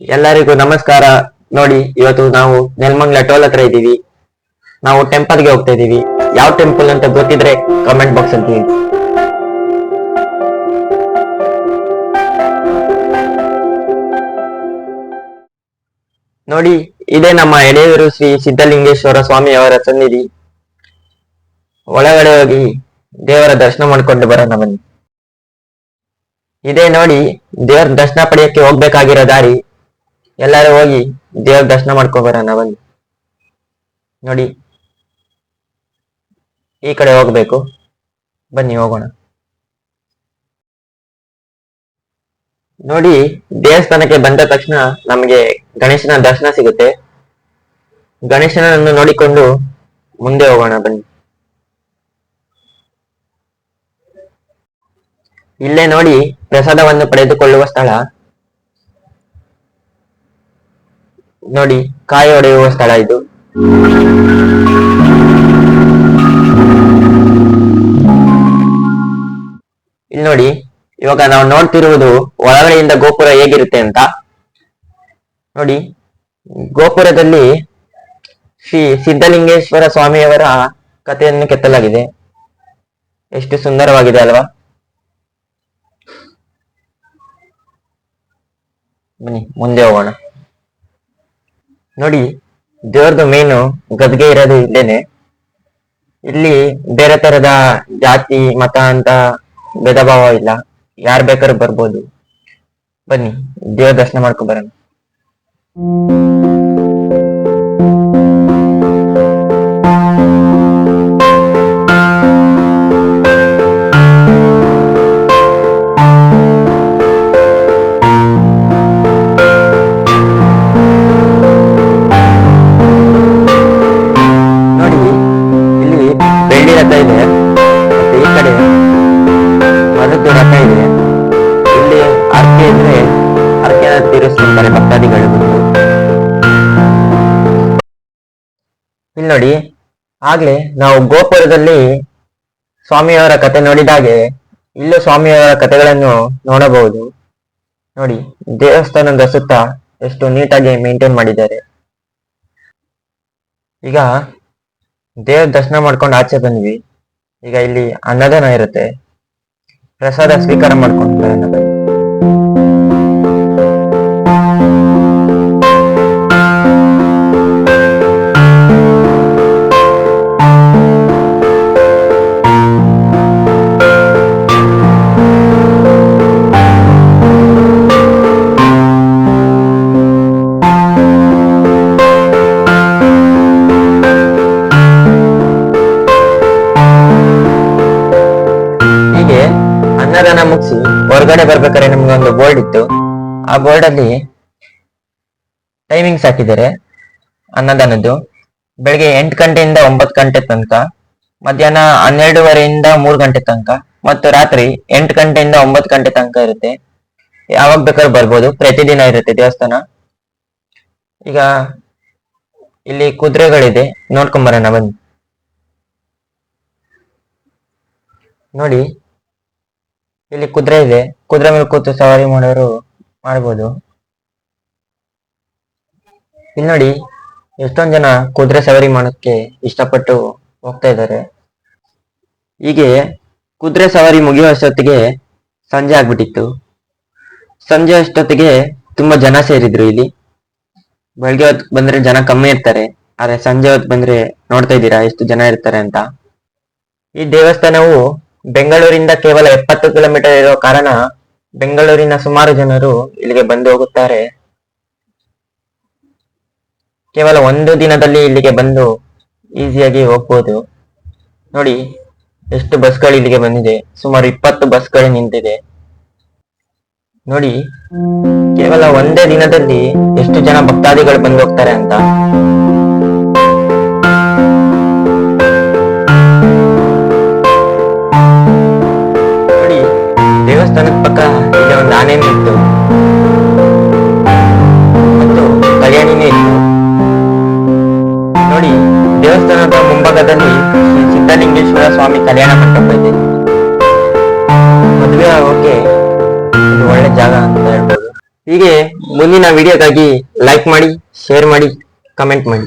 ಎಲ್ಲರಿಗೂ ನಮಸ್ಕಾರ. ನೋಡಿ, ಇವತ್ತು ನಾವು ನೆಲ್ಮಂಗ್ಲ ಟೋಲ್ ಹತ್ರ ಇದ್ದೀವಿ. ನಾವು ಟೆಂಪಲ್ಗೆ ಹೋಗ್ತಾ ಇದ್ದೀವಿ. ಯಾವ ಟೆಂಪಲ್ ಅಂತ ಗೊತ್ತಿದ್ರೆ ಕಮೆಂಟ್ ಬಾಕ್ಸ್ ಅಲ್ಲಿ ಹೇಳಿ ನೋಡಿ, ಇದೇ ನಮ್ಮ ಎಡೆಯೂರು ಶ್ರೀ ಸಿದ್ಧಲಿಂಗೇಶ್ವರ ಸ್ವಾಮಿ ಅವರ ಸನ್ನಿಧಿ. ಒಳಗಡೆ ಹೋಗಿ ದೇವರ ದರ್ಶನ ಮಾಡ್ಕೊಂಡು ಬರೋಣ ಬನ್ನಿ. ಇದೇ ನೋಡಿ, ದೇವರ ದರ್ಶನ ಪಡೆಯಕ್ಕೆ ಹೋಗ್ಬೇಕಾಗಿರೋ ದಾರಿ. ಎಲ್ಲರೂ ಹೋಗಿ ದೇವ್ರ ದರ್ಶನ ಮಾಡ್ಕೊ ಬರೋಣ, ಬನ್ನಿ. ನೋಡಿ. ಈ ಕಡೆ ಹೋಗ್ಬೇಕು. ಬನ್ನಿ, ಹೋಗೋಣ. ನೋಡಿ, ದೇವಸ್ಥಾನಕ್ಕೆ ಬಂದ ತಕ್ಷಣ ನಮಗೆ ಗಣೇಶನ ದರ್ಶನ ಸಿಗುತ್ತೆ. ಗಣೇಶನನ್ನು ನೋಡಿಕೊಂಡು ಮುಂದೆ ಹೋಗೋಣ, ಬನ್ನಿ. ಇಲ್ಲೇ ನೋಡಿ ಪ್ರಸಾದವನ್ನು ಪಡೆದುಕೊಳ್ಳುವ ಸ್ಥಳ. ನೋಡಿ, ಕಾಯಿ ಹೊಡೆಯುವ ಸ್ಥಳ ಇದು. ಇಲ್ಲಿ ನೋಡಿ, ಇವಾಗ ನಾವು ನೋಡ್ತಿರುವುದು ಒಳಗಡೆಯಿಂದ ಗೋಪುರ ಹೇಗಿರುತ್ತೆ ಅಂತ. ನೋಡಿ, ಗೋಪುರದಲ್ಲಿ ಶ್ರೀ ಸಿದ್ಧಲಿಂಗೇಶ್ವರ ಸ್ವಾಮಿಯವರ ಕಥೆಯನ್ನು ಕೆತ್ತಲಾಗಿದೆ. ಎಷ್ಟು ಸುಂದರವಾಗಿದೆ ಅಲ್ವಾ? ಬನ್ನಿ, ಮುಂದೆ ಹೋಗೋಣ. ನೋಡಿ ದೇವ್ರದ್ದು ಮೇನು ಗದ್ಗೆ ಇರೋದು ಇಲ್ಲೇನೆ. ಇಲ್ಲಿ ಬೇರೆ ತರದ ಜಾತಿ, ಮತ ಅಂತ ಭೇದ ಭಾವ ಇಲ್ಲ. ಯಾರ್ ಬೇಕಾದ್ರೂ ಬರ್ಬೋದು. ಬನ್ನಿ, ದೇವ್ರ ದರ್ಶನ ಮಾಡ್ಕೊಂಡ್ ಬರೋಣ. ಅರ್ಕೆನ ತೀರಿಸ್ಕೊಂತಾರೆ ಭಕ್ತಾದಿಗಳು. ಇಲ್ಲಿ ನೋಡಿ, ಆಗ್ಲೇ ನಾವು ಗೋಪುರದಲ್ಲಿ ಸ್ವಾಮಿಯವರ ಕತೆ ನೋಡಿದಾಗೆ ಇಲ್ಲೂ ಸ್ವಾಮಿಯವರ ಕಥೆಗಳನ್ನು ನೋಡಬಹುದು. ನೋಡಿ, ದೇವಸ್ಥಾನದ ಸುತ್ತ ಎಷ್ಟು ನೀಟಾಗಿ ಮೇಂಟೈನ್ ಮಾಡಿದ್ದಾರೆ. ಈಗ ದೇವ್ರ ದರ್ಶನ ಮಾಡ್ಕೊಂಡು ಆಚೆ ಬಂದ್ವಿ. ಈಗ ಇಲ್ಲಿ ಅನ್ನದಾನ ಇರುತ್ತೆ. ಪ್ರಸಾದ ಸ್ವೀಕಾರ ಮಾಡ್ಕೊಂಡು ಅನ್ನದಾನ ಮುಗಿಸಿ ಹೊರಗಡೆ ಬರ್ಬೇಕಾದ್ರೆ ನಮ್ಗೆ ಒಂದು ಬೋರ್ಡ್ ಇತ್ತು. ಆ ಬೋರ್ಡ್ ಅಲ್ಲಿ ಟೈಮಿಂಗ್ಸ್ ಹಾಕಿದ್ದಾರೆ. ಅನ್ನದಾನದ್ದು. ಬೆಳಿಗ್ಗೆ ಎಂಟು ಗಂಟೆಯಿಂದ ಒಂಬತ್ತು ಗಂಟೆ ತನಕ, ಮಧ್ಯಾಹ್ನ ಹನ್ನೆರಡುವರೆಯಿಂದ ಮೂರು ಗಂಟೆ ತನಕ ಮತ್ತು ರಾತ್ರಿ ಎಂಟು ಗಂಟೆಯಿಂದ ಒಂಬತ್ತು ಗಂಟೆ ತನಕ ಇರುತ್ತೆ. ಯಾವಾಗ ಬೇಕಾದ್ರೂ ಬರ್ಬೋದು. ಪ್ರತಿದಿನ ಇರುತ್ತೆ ದೇವಸ್ಥಾನ. ಈಗ ಇಲ್ಲಿ ಕುದುರೆಗಳಿದೆ. ನೋಡ್ಕೊಂಬರೋಣ ಬನ್ನಿ. ನೋಡಿ. ಇಲ್ಲಿ ಕುದುರೆ ಇದೆ. ಕುದುರೆ ಮೇಲೆ ಕೂತು ಸವಾರಿ ಮಾಡೋರು ಮಾಡ್ಬೋದು. ಇಲ್ಲಿ ನೋಡಿ, ಎಷ್ಟೊಂದ್ ಜನ ಕುದುರೆ ಸವಾರಿ ಮಾಡೋಕ್ಕೆ ಇಷ್ಟಪಟ್ಟು ಹೋಗ್ತಾ ಇದ್ದಾರೆ. ಹೀಗೆ ಕುದುರೆ ಸವಾರಿ ಮುಗಿಯೋ ಅಷ್ಟೊತ್ತಿಗೆ ಸಂಜೆ ಆಗ್ಬಿಟ್ಟಿತ್ತು. ಸಂಜೆ ಅಷ್ಟೊತ್ತಿಗೆ ತುಂಬಾ ಜನ ಸೇರಿದ್ರು ಇಲ್ಲಿ. ಬೆಳಗ್ಗೆ ಹೊತ್ತು ಬಂದ್ರೆ ಜನ ಕಮ್ಮಿ ಇರ್ತಾರೆ. ಆದ್ರೆ ಸಂಜೆ ಹೊತ್ತು ಬಂದ್ರೆ ನೋಡ್ತಾ ಇದ್ದೀರಾ, ಎಷ್ಟು ಜನ ಇರ್ತಾರೆ ಅಂತ. ಈ ದೇವಸ್ಥಾನವು ಬೆಂಗಳೂರಿಂದ ಕೇವಲ ಎಪ್ಪತ್ತು ಕಿಲೋಮೀಟರ್ ಇರೋ ಕಾರಣ ಬೆಂಗಳೂರಿನ ಸುಮಾರು ಜನರು ಇಲ್ಲಿಗೆ ಬಂದು ಹೋಗುತ್ತಾರೆ. ಕೇವಲ ಒಂದು ದಿನದಲ್ಲಿ ಇಲ್ಲಿಗೆ ಬಂದು ಈಸಿಯಾಗಿ ಹೋಗ್ಬೋದು. ನೋಡಿ, ಎಷ್ಟು ಬಸ್ಗಳು ಇಲ್ಲಿಗೆ ಬಂದಿದೆ. ಸುಮಾರು ಇಪ್ಪತ್ತು ಬಸ್ಗಳು ನಿಂತಿದೆ. ನೋಡಿ, ಕೇವಲ ಒಂದೇ ದಿನದಲ್ಲಿ ಎಷ್ಟು ಜನ ಭಕ್ತಾದಿಗಳು ಬಂದು ಹೋಗ್ತಾರೆ ಅಂತ. ಮುಂಭಾಗದಲ್ಲಿ ಸಿದ್ಧಲಿಂಗೇಶ್ವರ ಸ್ವಾಮಿ ಕಲ್ಯಾಣ ಮಂಟಪ ಇದೆ. ಮದುವೆ ಆಗೋಕೆ ಇದು ಒಳ್ಳೆ ಜಾಗ ಅಂತ ಹೇಳ್ಬೋದು. ಹೀಗೆ ಮುಂದಿನ ವಿಡಿಯೋಗಾಗಿ ಲೈಕ್ ಮಾಡಿ ಶೇರ್ ಮಾಡಿ ಕಮೆಂಟ್ ಮಾಡಿ.